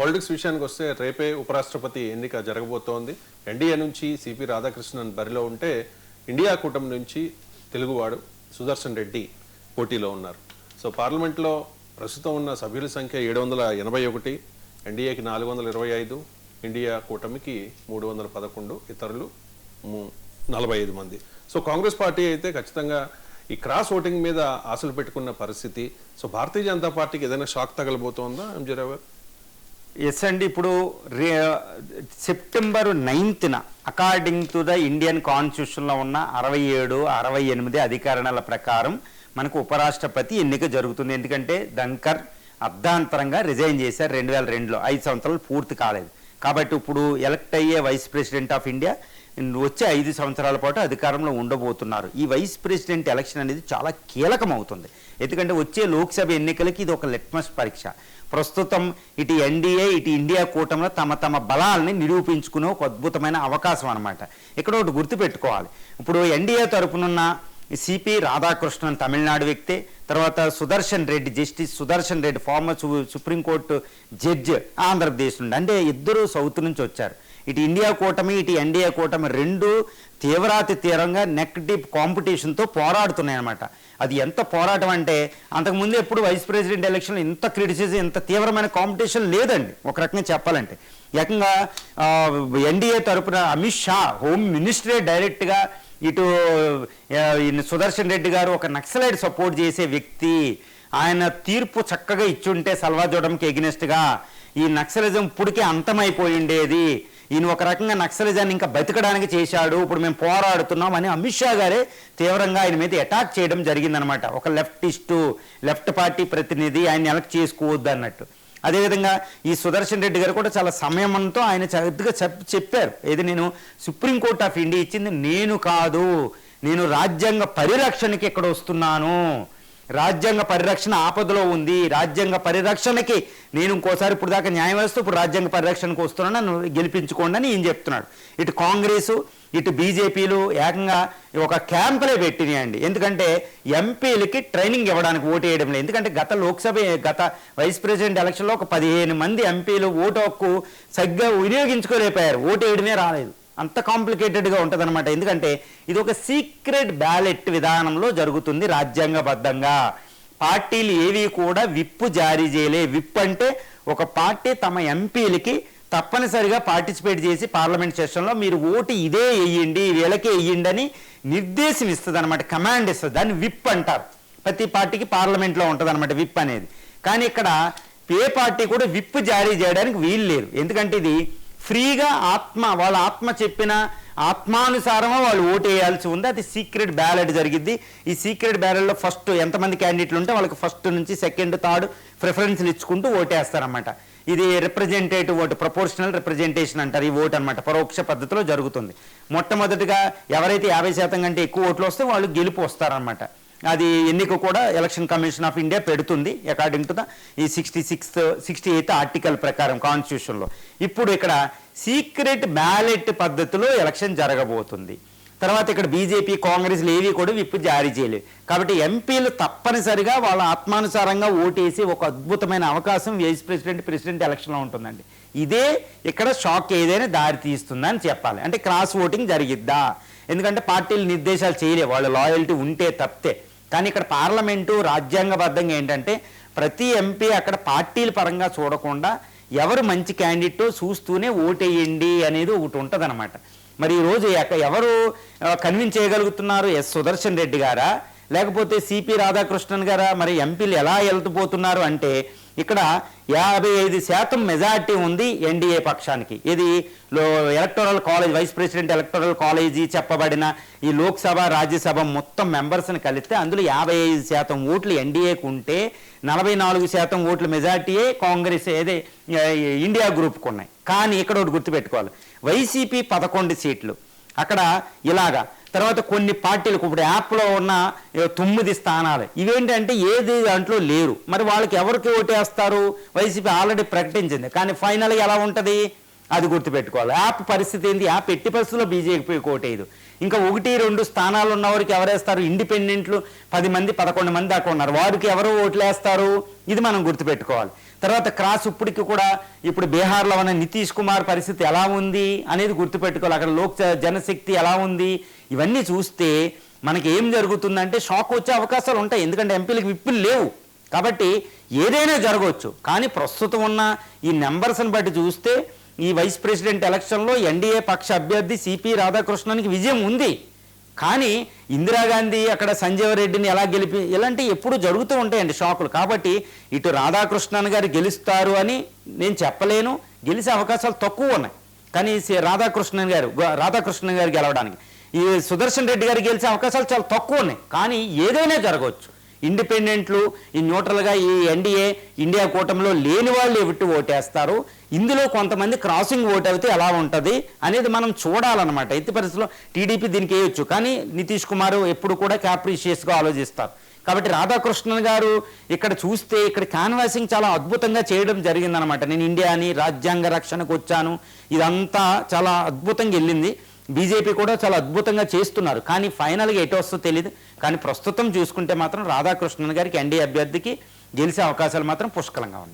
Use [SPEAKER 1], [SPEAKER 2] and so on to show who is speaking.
[SPEAKER 1] Politics విషయానికి వస్తే రేపే ఉపరాష్ట్రపతి ఎన్నిక జరగబోతోంది. ఎన్డీఏ నుంచి సిపి రాధాకృష్ణన్ బరిలో ఉంటే ఇండియా కూటమి నుంచి తెలుగువాడు సుదర్శన్ రెడ్డి పోటీలో ఉన్నారు. సో పార్లమెంట్లో ప్రస్తుతం ఉన్న సభ్యుల సంఖ్య ఏడు వందల ఎనభై ఒకటి ఎన్డీఏకి నాలుగు వందల ఇరవై ఐదు ఇండియా కూటమికి మూడు వందల పదకొండు ఇతరులు నలభై ఐదు మంది. సో కాంగ్రెస్ పార్టీ అయితే ఖచ్చితంగా ఈ క్రాస్ ఓటింగ్ మీద ఆశలు పెట్టుకున్న పరిస్థితి. సో భారతీయ జనతా పార్టీకి ఏదైనా షాక్ తగలబోతోందా ఎంజీరావు గారు?
[SPEAKER 2] ఎస్ అండి ఇప్పుడు రే సెప్టెంబర్ నైన్త్న అకార్డింగ్ టు ద ఇండియన్ కాన్స్టిట్యూషన్లో ఉన్న అరవై ఏడు అరవై ఎనిమిది అధికరణల ప్రకారం మనకు ఉపరాష్ట్రపతి ఎన్నిక జరుగుతుంది. ఎందుకంటే దంకర్ అర్ధాంతరంగా రిజైన్ చేశారు రెండు వేల రెండులో. ఐదు సంవత్సరాలు పూర్తి కాలేదు. కాబట్టి ఇప్పుడు ఎలక్ట్ అయ్యే వైస్ ప్రెసిడెంట్ ఆఫ్ ఇండియా వచ్చే ఐదు సంవత్సరాల పాటు అధికారంలో ఉండబోతున్నారు. ఈ వైస్ ప్రెసిడెంట్ ఎలక్షన్ అనేది చాలా కీలకం అవుతుంది ఎందుకంటే వచ్చే లోక్సభ ఎన్నికలకి ఇది ఒక లిట్మస్ పరీక్ష. ప్రస్తుతం ఇటు ఎన్డీఏ ఇటు ఇండియా కూటమిలో తమ తమ బలాల్ని నిరూపించుకునే ఒక అద్భుతమైన అవకాశం అనమాట ఇక్కడ ఒకటి గుర్తుపెట్టుకోవాలి. ఇప్పుడు ఎన్డీఏ తరపునున్న సిపి రాధాకృష్ణన్ తమిళనాడు వ్యక్తి తర్వాత Sudarshan Reddy justice Sudarshan Reddy former supreme court judge Andhra Pradesh నుండి. అంటే ఇద్దరు సౌత్ నుంచి వచ్చారు. ఇటు ఇండియా కూటమి ఇటు ఎన్డీఏ కూటమి రెండు తీవ్రాతి తీవ్రంగా నెక్ డీప్ కాంపిటీషన్తో పోరాడుతున్నాయి అనమాట అది ఎంత పోరాటం అంటే అంతకుముందు ఎప్పుడు వైస్ ప్రెసిడెంట్ ఎలక్షన్లో ఇంత క్రిటిసిజం ఇంత తీవ్రమైన కాంపిటీషన్ లేదండి. ఒక రకంగా చెప్పాలంటే. ఏకంగా ఎన్డీఏ తరపున అమిత్ షా హోమ్ మినిస్టరే డైరెక్ట్గా ఇటు సుదర్శన్ రెడ్డి గారు ఒక నక్సలైట్ సపోర్ట్ చేసే వ్యక్తి ఆయన తీర్పు చక్కగా ఇచ్చుంటే సల్వాజోడంకి ఎగినెస్ట్గా ఈ నక్సలిజం ఇప్పటికే అంతమైపోయి ఉండేది. ఈయన ఒక రకంగా నక్సలిజాన్ని ఇంకా బతకడానికి చేశాడు ఇప్పుడు మేము పోరాడుతున్నాం అని అమిత్ షా గారే తీవ్రంగా ఆయన మీద అటాక్ చేయడం జరిగిందనమాట. ఒక లెఫ్టిస్టు లెఫ్ట్ పార్టీ ప్రతినిధి ఆయన ఎలక్ట్ చేసుకోవద్దు అన్నట్టు. అదేవిధంగా ఈ సుదర్శన్ రెడ్డి గారు కూడా చాలా సంయమనంతో ఆయన చదువుగా చెప్ చెప్పారు. ఏది నేను సుప్రీంకోర్టు ఆఫ్ ఇండియా ఇచ్చింది నేను కాదు. నేను రాజ్యాంగ పరిరక్షణకి ఇక్కడ వస్తున్నాను? రాజ్యాంగ పరిరక్షణ ఆపదలో ఉంది. రాజ్యాంగ పరిరక్షణకి నేను ఇంకోసారి ఇప్పుడు దాకా న్యాయం వేస్తూ ఇప్పుడు రాజ్యాంగ పరిరక్షణకు వస్తున్నాను నన్ను గెలిపించుకోండి అని ఈయన చెప్తున్నాడు. ఇటు కాంగ్రెసు ఇటు బీజేపీలు ఏకంగా ఒక క్యాంపులే పెట్టినాయండి. ఎందుకంటే ఎంపీలకి ట్రైనింగ్ ఇవ్వడానికి ఓటు వేయడం లేదు. ఎందుకంటే గత లోక్సభ గత వైస్ ప్రెసిడెంట్ ఎలక్షన్లో ఒక పదిహేను మంది ఎంపీలు ఓటు హక్కు సరిగ్గా వినియోగించుకోలేకపోయారు. ఓటు వేయడమే రాలేదు. అంత కాంప్లికేటెడ్గా ఉంటుంది అనమాట ఎందుకంటే ఇది ఒక సీక్రెట్ బ్యాలెట్ విధానంలో జరుగుతుంది రాజ్యాంగబద్ధంగా. పార్టీలు ఏవి కూడా విప్పు జారీ చేయలే. విప్ అంటే ఒక పార్టీ తమ ఎంపీలకి తప్పనిసరిగా పార్టిసిపేట్ చేసి పార్లమెంట్ సెషన్లో మీరు ఓటు ఇదే వేయండి వీళ్ళకే వేయండి అని నిర్దేశం ఇస్తుంది అనమాట కమాండ్ ఇస్తుంది. దాన్ని విప్ అంటారు. ప్రతి పార్టీకి పార్లమెంట్లో ఉంటుంది అనమాట విప్ అనేది. కానీ ఇక్కడ ఏ పార్టీ కూడా విప్ జారీ చేయడానికి వీలు లేదు. ఎందుకంటే ఇది ఫ్రీగా ఆత్మ వాళ్ళ ఆత్మ చెప్పిన ఆత్మానుసారమో వాళ్ళు ఓటు వేయాల్సి ఉంది. అది సీక్రెట్ బ్యాలెట్ జరిగిద్ది. ఈ సీక్రెట్ బ్యాలెట్లో ఫస్ట్ ఎంతమంది క్యాండిడేట్లు ఉంటే వాళ్ళకి ఫస్ట్ నుంచి సెకండ్ థర్డ్ ప్రిఫరెన్స్లు ఇచ్చుకుంటూ ఓటేస్తారన్నమాట. ఇది రిప్రజెంటేటివ్ ఓటు ప్రపోర్షనల్ రిప్రజెంటేషన్ అంటారు ఈ ఓటు అనమాట పరోక్ష పద్ధతిలో జరుగుతుంది. మొట్టమొదటిగా ఎవరైతే యాభై శాతం కంటే ఎక్కువ ఓట్లు వస్తే వాళ్ళు గెలుపు వస్తారనమాట అది ఎన్నిక కూడా ఎలక్షన్ కమిషన్ ఆఫ్ ఇండియా పెడుతుంది అకార్డింగ్ టు ద ఈ sixty sixth sixty eighth article ప్రకారం కాన్స్టిట్యూషన్లో ఇప్పుడు ఇక్కడ సీక్రెట్ బ్యాలెట్ పద్ధతిలో ఎలక్షన్ జరగబోతుంది. తర్వాత ఇక్కడ బీజేపీ కాంగ్రెస్లు ఏవి కూడా విప్పు జారీ చేయలేవు కాబట్టి ఎంపీలు తప్పనిసరిగా వాళ్ళ ఆత్మానుసారంగా ఓటేసి ఒక అద్భుతమైన అవకాశం వైస్ ప్రెసిడెంట్ ప్రెసిడెంట్ ఎలక్షన్లో ఉంటుందండి. ఇదే ఇక్కడ షాక్ ఏదైనా దారి తీస్తుందా అని చెప్పాలి. అంటే క్రాస్ ఓటింగ్ జరిగిద్దా? ఎందుకంటే పార్టీలు నిర్దేశాలు చేయలే. వాళ్ళ లాయల్టీ ఉంటే తప్పితే. కానీ ఇక్కడ పార్లమెంటు రాజ్యాంగబద్ధంగా ఏంటంటే ప్రతి ఎంపీ అక్కడ పార్టీల పరంగా చూడకుండా ఎవరు మంచి క్యాండిడేట్ చూస్తూనే ఓటేయండి అనేది ఒకటి ఉంటుందన్నమాట. మరి ఈరోజు ఎవరు కన్విన్స్ చేయగలుగుతున్నారు ఎస్ సుదర్శన్ రెడ్డి గారా? లేకపోతే సిపి రాధాకృష్ణన్ గారా? మరి ఎంపీలు ఎలా వెళ్తుపోతున్నారు అంటే ఇక్కడ యాభై ఐదు శాతం మెజార్టీ ఉంది ఎన్డీఏ పక్షానికి. ఇది లో electoral college vice president electoral college చెప్పబడిన ఈ లోక్సభ రాజ్యసభ మొత్తం మెంబర్స్ని కలిస్తే అందులో యాభై ఐదు శాతం ఓట్లు ఎన్డీఏకు ఉంటే నలభై నాలుగు శాతం ఓట్ల మెజార్టీయే కాంగ్రెస్ ఏదే ఇండియా గ్రూప్కు ఉన్నాయి కానీ ఇక్కడ ఒకటి గుర్తుపెట్టుకోవాలి. వైసీపీ పదకొండు సీట్లు. అక్కడ ఇలాగా తర్వాత కొన్ని పార్టీలకు ఇప్పుడు యాప్లో ఉన్న తొమ్మిది స్థానాలు. ఇవేంటంటే ఏది దాంట్లో లేరు. మరి వాళ్ళకి ఎవరికి ఓటేస్తారు? వైసీపీ ఆల్రెడీ ప్రకటించింది. కానీ ఫైనల్గా ఎలా ఉంటుంది? అది గుర్తుపెట్టుకోవాలి. యాప్ పరిస్థితి ఏంటి యాప్ ఎట్టి పరిస్థితుల్లో బీజేపీ కోటేయదు ఇంకా ఒకటి రెండు స్థానాలు ఉన్నవారికి ఎవరేస్తారు? ఇండిపెండెంట్లు పది మంది పదకొండు మంది దాకా ఉన్నారు. వారికి ఎవరు ఓట్లేస్తారు? ఇది మనం గుర్తుపెట్టుకోవాలి. తర్వాత క్రాస్ ఇప్పటికి కూడా ఇప్పుడు బీహార్లో ఉన్న నితీష్ కుమార్ పరిస్థితి ఎలా ఉంది అనేది గుర్తుపెట్టుకోవాలి. అక్కడ లోక్ జనశక్తి ఎలా ఉంది? ఇవన్నీ చూస్తే మనకి ఏం జరుగుతుందంటే షాక్ వచ్చే అవకాశాలు ఉంటాయి. ఎందుకంటే ఎంపీలకు విప్పులు లేవు. కాబట్టి ఏదైనా జరగవచ్చు. కానీ ప్రస్తుతం ఉన్న ఈ నెంబర్స్ని బట్టి చూస్తే ఈ వైస్ ప్రెసిడెంట్ ఎలక్షన్లో ఎన్డీఏ పక్ష అభ్యర్థి సిపి రాధాకృష్ణన్కి విజయం ఉంది. కానీ ఇందిరాగాంధీ అక్కడ సంజీవ రెడ్డిని ఎలా గెలిపి ఇలాంటివి ఎప్పుడు జరుగుతూ ఉంటాయండి షాకులు. కాబట్టి ఇటు రాధాకృష్ణన్ గారు గెలుస్తారు అని నేను చెప్పలేను. గెలిచే అవకాశాలు తక్కువ ఉన్నాయి. కానీ సి- రాధాకృష్ణన్ గారు రాధాకృష్ణన్ గారు గెలవడానికి. ఈ సుదర్శన్ రెడ్డి గారు గెలిచే అవకాశాలు చాలా తక్కువ ఉన్నాయి. కానీ ఏదైనా జరగవచ్చు. ఇండిపెండెంట్లు ఈ న్యూట్రల్గా ఈ ఎన్డీఏ ఇండియా కూటమిలో లేని వాళ్ళు ఎవిటి ఓటేస్తారు. ఇందులో కొంతమంది క్రాసింగ్ ఓట్ అయితే ఎలా ఉంటుంది అనేది మనం చూడాలన్నమాట. ఎత్తి పరిస్థితిలో టీడీపీ దీనికి వేయొచ్చు. కానీ నితీష్ కుమార్ ఎప్పుడు కూడా క్యాప్రిషియస్గా ఆలోచిస్తారు. కాబట్టి రాధాకృష్ణన్ గారు ఇక్కడ చూస్తే ఇక్కడ క్యాన్వాసింగ్ చాలా అద్భుతంగా చేయడం జరిగిందనమాట నేను ఇండియాని రాజ్యాంగ రక్షణకు వచ్చాను. ఇదంతా చాలా అద్భుతంగా వెళ్ళింది. బీజేపీ కూడా చాలా అద్భుతంగా చేస్తున్నారు. కానీ ఫైనల్గా ఎటు వస్తుందో తెలియదు కానీ ప్రస్తుతం చూసుకుంటే మాత్రం రాధాకృష్ణన్ గారికి ఎన్డీ అభ్యర్థికి గెలిచే అవకాశాలు మాత్రం పుష్కలంగా ఉన్నాయి.